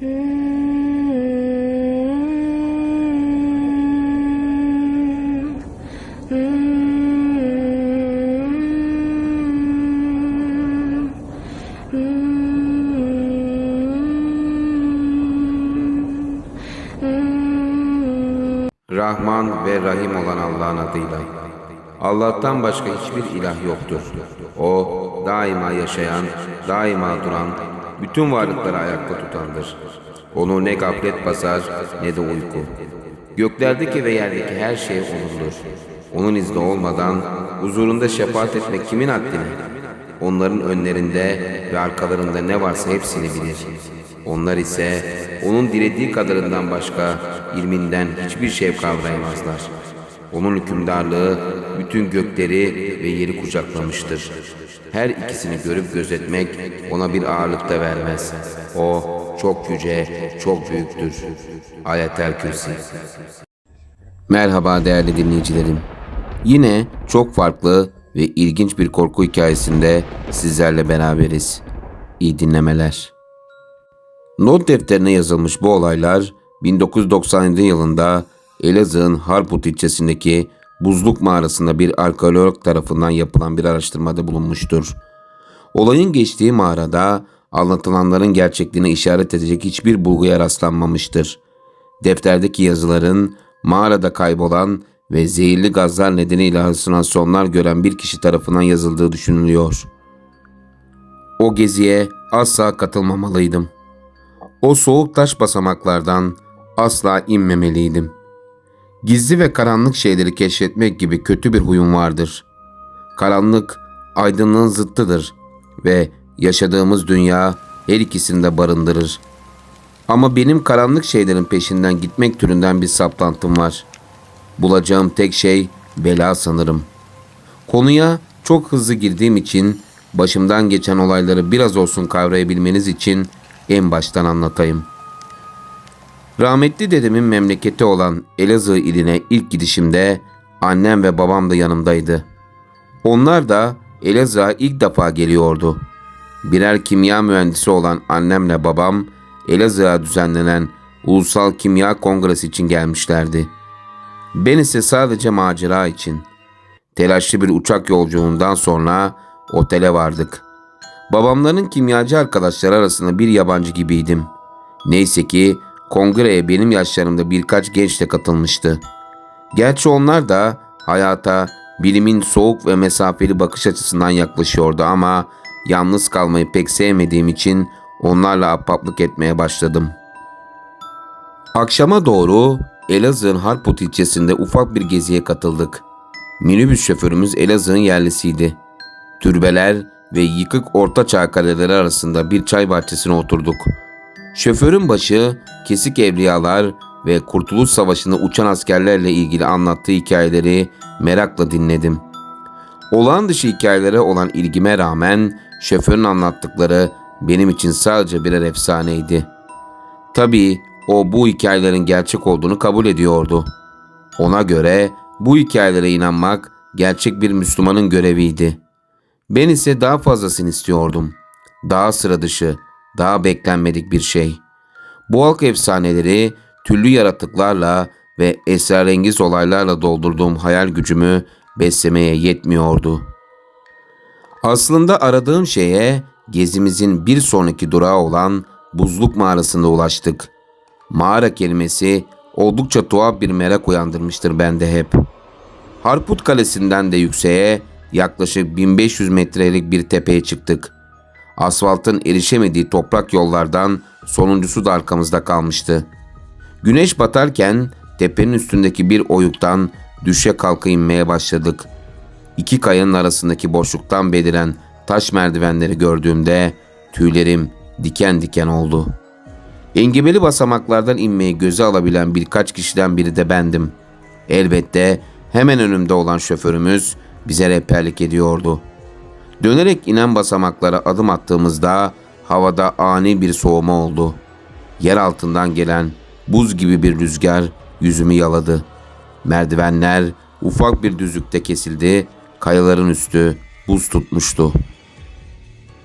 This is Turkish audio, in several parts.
Rahman ve Rahim olan Allah'ın adıyla. Allah'tan başka hiçbir ilah yoktur. O daima yaşayan, daima duran, bütün varlıkları ayakta tutandır. Onu ne gaflet basar ne de uyku. Göklerdeki ve yerdeki her şey O'nundur. Onun izni olmadan huzurunda şefaat etmek kimin haddine? Onların önlerinde ve arkalarında ne varsa hepsini bilir. Onlar ise onun dilediği kadarından başka ilminden hiçbir şey kavrayamazlar. Onun hükümdarlığı bütün gökleri ve yeri kucaklamıştır. Her ikisini görüp gözetmek ona bir ağırlık da vermez. O çok yüce, çok büyüktür. Ayetel Kürsi Merhaba değerli dinleyicilerim. Yine çok farklı ve ilginç bir korku hikayesinde sizlerle beraberiz. İyi dinlemeler. Not defterine yazılmış bu olaylar 1997 yılında Elazığ'ın Harput ilçesindeki Buzluk Mağarası'nda bir arkeolog tarafından yapılan bir araştırmada bulunmuştur. Olayın geçtiği mağarada anlatılanların gerçekliğine işaret edecek hiçbir bulguya rastlanmamıştır. Defterdeki yazıların mağarada kaybolan ve zehirli gazlar nedeniyle halüsinasyonlar gören bir kişi tarafından yazıldığı düşünülüyor. O geziye asla katılmamalıydım. O soğuk taş basamaklardan asla inmemeliydim. Gizli ve karanlık şeyleri keşfetmek gibi kötü bir huyum vardır. Karanlık aydınlığın zıttıdır ve yaşadığımız dünya her ikisini de barındırır. Ama benim karanlık şeylerin peşinden gitmek türünden bir saplantım var. Bulacağım tek şey bela sanırım. Konuya çok hızlı girdiğim için başımdan geçen olayları biraz olsun kavrayabilmeniz için en baştan anlatayım. Rahmetli dedemin memleketi olan Elazığ iline ilk gidişimde annem ve babam da yanımdaydı. Onlar da Elazığ'a ilk defa geliyordu. Birer kimya mühendisi olan annemle babam Elazığ'a düzenlenen Ulusal Kimya Kongresi için gelmişlerdi. Ben ise sadece macera için. Telaşlı bir uçak yolculuğundan sonra otele vardık. Babamların kimyacı arkadaşları arasında bir yabancı gibiydim. Neyse ki kongreye benim yaşlarımda birkaç genç de katılmıştı. Gerçi onlar da hayata bilimin soğuk ve mesafeli bakış açısından yaklaşıyordu ama yalnız kalmayı pek sevmediğim için onlarla ahbaplık etmeye başladım. Akşama doğru Elazığ'ın Harput ilçesinde ufak bir geziye katıldık. Minibüs şoförümüz Elazığ'ın yerlisiydi. Türbeler ve yıkık ortaçağ kaleleri arasında bir çay bahçesine oturduk. Şoförün başı kesik evliyalar ve Kurtuluş Savaşı'nda uçan askerlerle ilgili anlattığı hikayeleri merakla dinledim. Olağan dışı hikayelere olan ilgime rağmen şoförün anlattıkları benim için sadece birer efsaneydi. Tabii o bu hikayelerin gerçek olduğunu kabul ediyordu. Ona göre bu hikayelere inanmak gerçek bir Müslümanın göreviydi. Ben ise daha fazlasını istiyordum. Daha sıra dışı, daha beklenmedik bir şey. Bu halk efsaneleri türlü yaratıklarla ve esrarengiz olaylarla doldurduğum hayal gücümü beslemeye yetmiyordu. Aslında aradığım şeye gezimizin bir sonraki durağı olan buzluk mağarasında ulaştık. Mağara kelimesi oldukça tuhaf bir merak uyandırmıştır bende hep. Harput Kalesi'nden de yükseğe yaklaşık 1500 metrelik bir tepeye çıktık. Asfaltın erişemediği toprak yollardan sonuncusu da arkamızda kalmıştı. Güneş batarken tepenin üstündeki bir oyuktan düşe kalka inmeye başladık. İki kayanın arasındaki boşluktan beliren taş merdivenleri gördüğümde tüylerim diken diken oldu. Engebeli basamaklardan inmeyi göze alabilen birkaç kişiden biri de bendim. Elbette hemen önümde olan şoförümüz bize rehberlik ediyordu. Dönerek inen basamaklara adım attığımızda havada ani bir soğuma oldu. Yer altından gelen buz gibi bir rüzgar yüzümü yaladı. Merdivenler ufak bir düzlükte kesildi, kayaların üstü buz tutmuştu.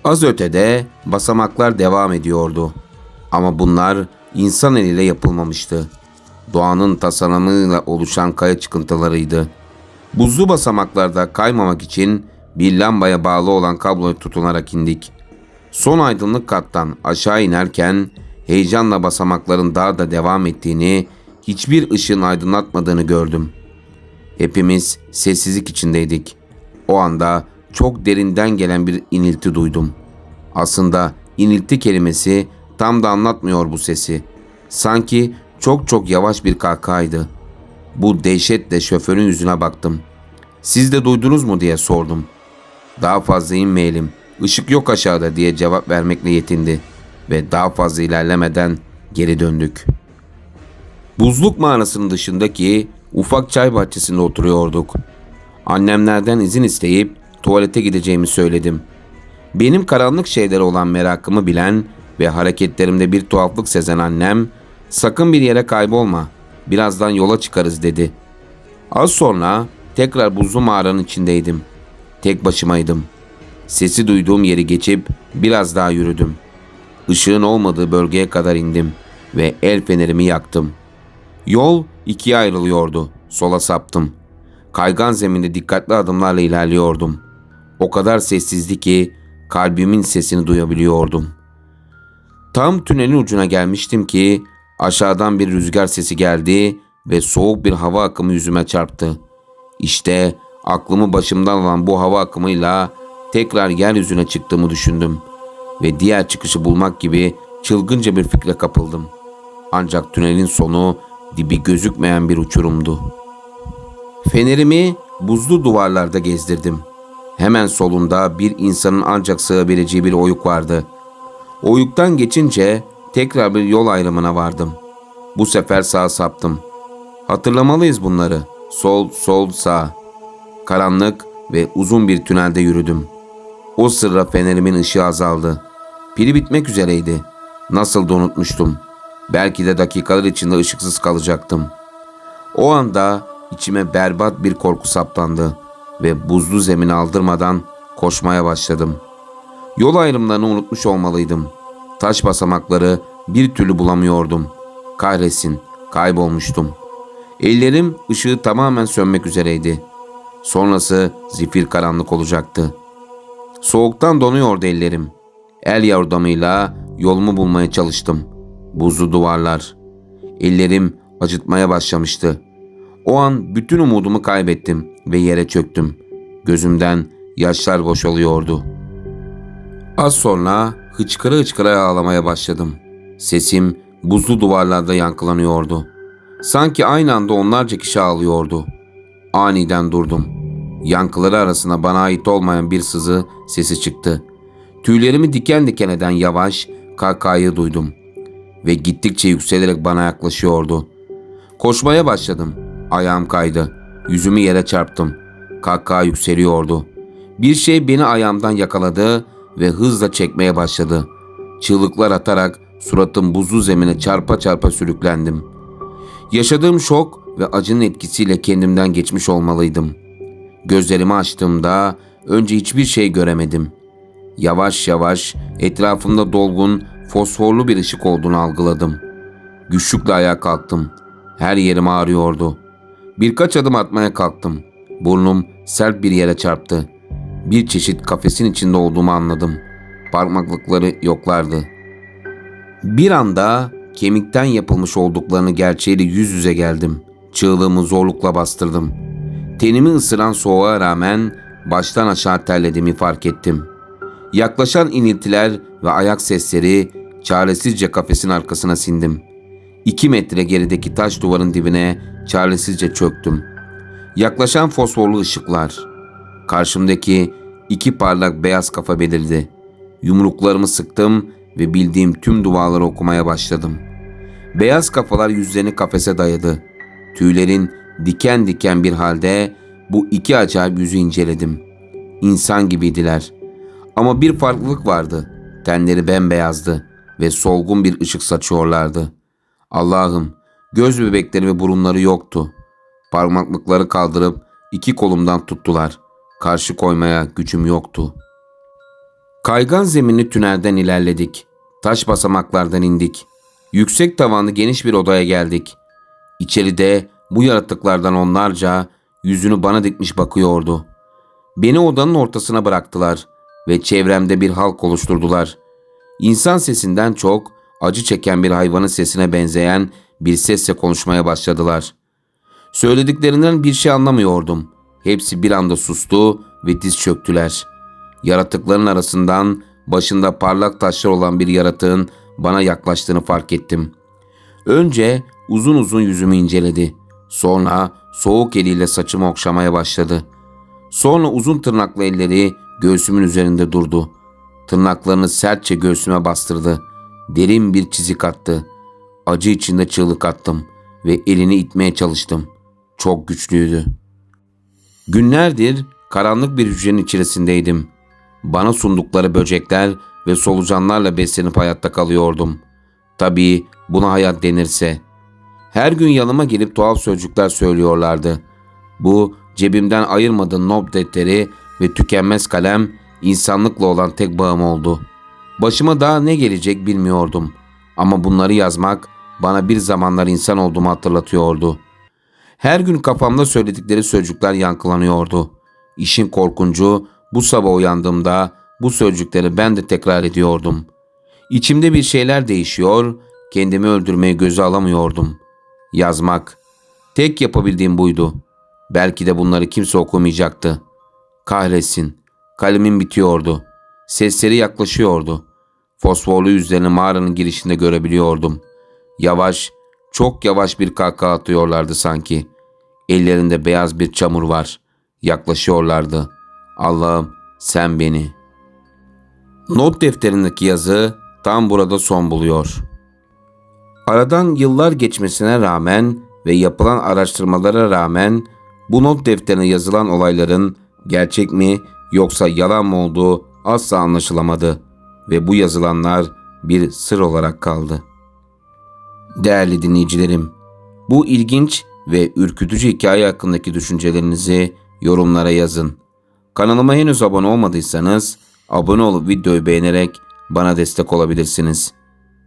Az ötede basamaklar devam ediyordu. Ama bunlar insan eliyle yapılmamıştı. Doğanın tasarımıyla oluşan kaya çıkıntılarıydı. Buzlu basamaklarda kaymamak için bir lambaya bağlı olan kabloya tutunarak indik. Son aydınlık kattan aşağı inerken heyecanla basamakların daha da devam ettiğini, hiçbir ışığın aydınlatmadığını gördüm. Hepimiz sessizlik içindeydik. O anda çok derinden gelen bir inilti duydum. Aslında inilti kelimesi tam da anlatmıyor bu sesi. Sanki çok çok yavaş bir kahkahaydı. Bu dehşetle şoförün yüzüne baktım. Siz de duydunuz mu diye sordum. Daha fazla inmeyelim, ışık yok aşağıda diye cevap vermekle yetindi ve daha fazla ilerlemeden geri döndük. Buzluk mağarasının dışındaki ufak çay bahçesinde oturuyorduk. Annemlerden izin isteyip tuvalete gideceğimi söyledim. Benim karanlık şeylere olan merakımı bilen ve hareketlerimde bir tuhaflık sezen annem, sakın bir yere kaybolma, birazdan yola çıkarız dedi. Az sonra tekrar buzlu mağaranın içindeydim. Tek başımaydım. Sesi duyduğum yeri geçip biraz daha yürüdüm. Işığın olmadığı bölgeye kadar indim ve el fenerimi yaktım. Yol ikiye ayrılıyordu. Sola saptım. Kaygan zeminde dikkatli adımlarla ilerliyordum. O kadar sessizdi ki kalbimin sesini duyabiliyordum. Tam tünelin ucuna gelmiştim ki aşağıdan bir rüzgar sesi geldi ve soğuk bir hava akımı yüzüme çarptı. İşte aklımı başımdan alan bu hava akımıyla tekrar yeryüzüne çıktığımı düşündüm ve diğer çıkışı bulmak gibi çılgınca bir fikre kapıldım. Ancak tünelin sonu dibi gözükmeyen bir uçurumdu. Fenerimi buzlu duvarlarda gezdirdim. Hemen solunda bir insanın ancak sığabileceği bir oyuk vardı. Oyuktan geçince tekrar bir yol ayrımına vardım. Bu sefer sağa saptım. Hatırlamalıyız bunları. Sol, sol, sağ. Karanlık ve uzun bir tünelde yürüdüm. O sırra fenerimin ışığı azaldı. Pili bitmek üzereydi. Nasıl da unutmuştum. Belki de dakikalar içinde ışıksız kalacaktım. O anda içime berbat bir korku saplandı ve buzlu zemin aldırmadan koşmaya başladım. Yol ayrımlarını unutmuş olmalıydım. Taş basamakları bir türlü bulamıyordum. Kahretsin, kaybolmuştum. Ellerim ışığı tamamen sönmek üzereydi. Sonrası zifir karanlık olacaktı. Soğuktan donuyordu ellerim. El yordamıyla yolumu bulmaya çalıştım. Buzlu duvarlar. Ellerim acıtmaya başlamıştı. O an bütün umudumu kaybettim ve yere çöktüm. Gözümden yaşlar boşalıyordu. Az sonra hıçkıra hıçkıra ağlamaya başladım. Sesim buzlu duvarlarda yankılanıyordu. Sanki aynı anda onlarca kişi ağlıyordu. Aniden durdum. Yankıları arasında bana ait olmayan bir sızı sesi çıktı. Tüylerimi diken diken eden yavaş kahkahayı duydum. Ve gittikçe yükselerek bana yaklaşıyordu. Koşmaya başladım. Ayağım kaydı. Yüzümü yere çarptım. Kahkaha yükseliyordu. Bir şey beni ayağımdan yakaladı ve hızla çekmeye başladı. Çığlıklar atarak suratım buzlu zemine çarpa çarpa sürüklendim. Yaşadığım şok ve acının etkisiyle kendimden geçmiş olmalıydım. Gözlerimi açtığımda önce hiçbir şey göremedim. Yavaş yavaş etrafımda dolgun, fosforlu bir ışık olduğunu algıladım. Güçlükle ayağa kalktım. Her yerim ağrıyordu. Birkaç adım atmaya kalktım. Burnum sert bir yere çarptı. Bir çeşit kafesin içinde olduğumu anladım. Parmaklıkları yoklardı. Bir anda kemikten yapılmış olduklarını gerçeğiyle yüz yüze geldim. Çığlığımı zorlukla bastırdım. Tenimi ısıran soğuğa rağmen baştan aşağı terlediğimi fark ettim. Yaklaşan iniltiler ve ayak sesleri çaresizce kafesin arkasına sindim. İki metre gerideki taş duvarın dibine çaresizce çöktüm. Yaklaşan fosforlu ışıklar. Karşımdaki iki parlak beyaz kafa belirdi. Yumruklarımı sıktım ve bildiğim tüm duaları okumaya başladım. Beyaz kafalar yüzlerini kafese dayadı. Tüylerin diken diken bir halde bu iki acayip yüzü inceledim. İnsan gibiydiler. Ama bir farklılık vardı. Tenleri bembeyazdı ve solgun bir ışık saçıyorlardı. Allah'ım göz bebekleri ve burunları yoktu. Parmaklıkları kaldırıp iki kolumdan tuttular. Karşı koymaya gücüm yoktu. Kaygan zeminli tünelden ilerledik. Taş basamaklardan indik. Yüksek tavanlı geniş bir odaya geldik. İçeride bu yaratıklardan onlarca yüzünü bana dikmiş bakıyordu. Beni odanın ortasına bıraktılar ve çevremde bir halk oluşturdular. İnsan sesinden çok acı çeken bir hayvanın sesine benzeyen bir sesle konuşmaya başladılar. Söylediklerinden bir şey anlamıyordum. Hepsi bir anda sustu ve diz çöktüler. Yaratıkların arasından başında parlak taşlar olan bir yaratığın bana yaklaştığını fark ettim. Önce uzun uzun yüzümü inceledi. Sonra soğuk eliyle saçımı okşamaya başladı. Sonra uzun tırnaklı elleri göğsümün üzerinde durdu. Tırnaklarını sertçe göğsüme bastırdı. Derin bir çizik attı. Acı içinde çığlık attım ve elini itmeye çalıştım. Çok güçlüydü. Günlerdir karanlık bir hücrenin içerisindeydim. Bana sundukları böcekler ve solucanlarla beslenip hayatta kalıyordum. Tabii buna hayat denirse. Her gün yanıma gelip tuhaf sözcükler söylüyorlardı. Bu cebimden ayırmadığım nob defteri ve tükenmez kalem insanlıkla olan tek bağım oldu. Başıma daha ne gelecek bilmiyordum. Ama bunları yazmak bana bir zamanlar insan olduğumu hatırlatıyordu. Her gün kafamda söyledikleri sözcükler yankılanıyordu. İşin korkuncu bu sabah uyandığımda bu sözcükleri ben de tekrar ediyordum. İçimde bir şeyler değişiyor, kendimi öldürmeyi göze alamıyordum. Yazmak. Tek yapabildiğim buydu. Belki de bunları kimse okumayacaktı. Kahretsin. Kalemim bitiyordu. Sesleri yaklaşıyordu. Fosforlu yüzlerini mağaranın girişinde görebiliyordum. Yavaş, çok yavaş bir kahkaha atıyorlardı sanki. Ellerinde beyaz bir çamur var. Yaklaşıyorlardı. Allah'ım sen beni. Not defterindeki yazı tam burada son buluyor. Aradan yıllar geçmesine rağmen ve yapılan araştırmalara rağmen bu not defterine yazılan olayların gerçek mi yoksa yalan mı olduğu asla anlaşılamadı ve bu yazılanlar bir sır olarak kaldı. Değerli dinleyicilerim, bu ilginç ve ürkütücü hikaye hakkındaki düşüncelerinizi yorumlara yazın. Kanalıma henüz abone olmadıysanız abone olup videoyu beğenerek bana destek olabilirsiniz.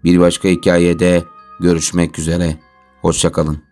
Bir başka hikayede görüşmek üzere. Hoşçakalın.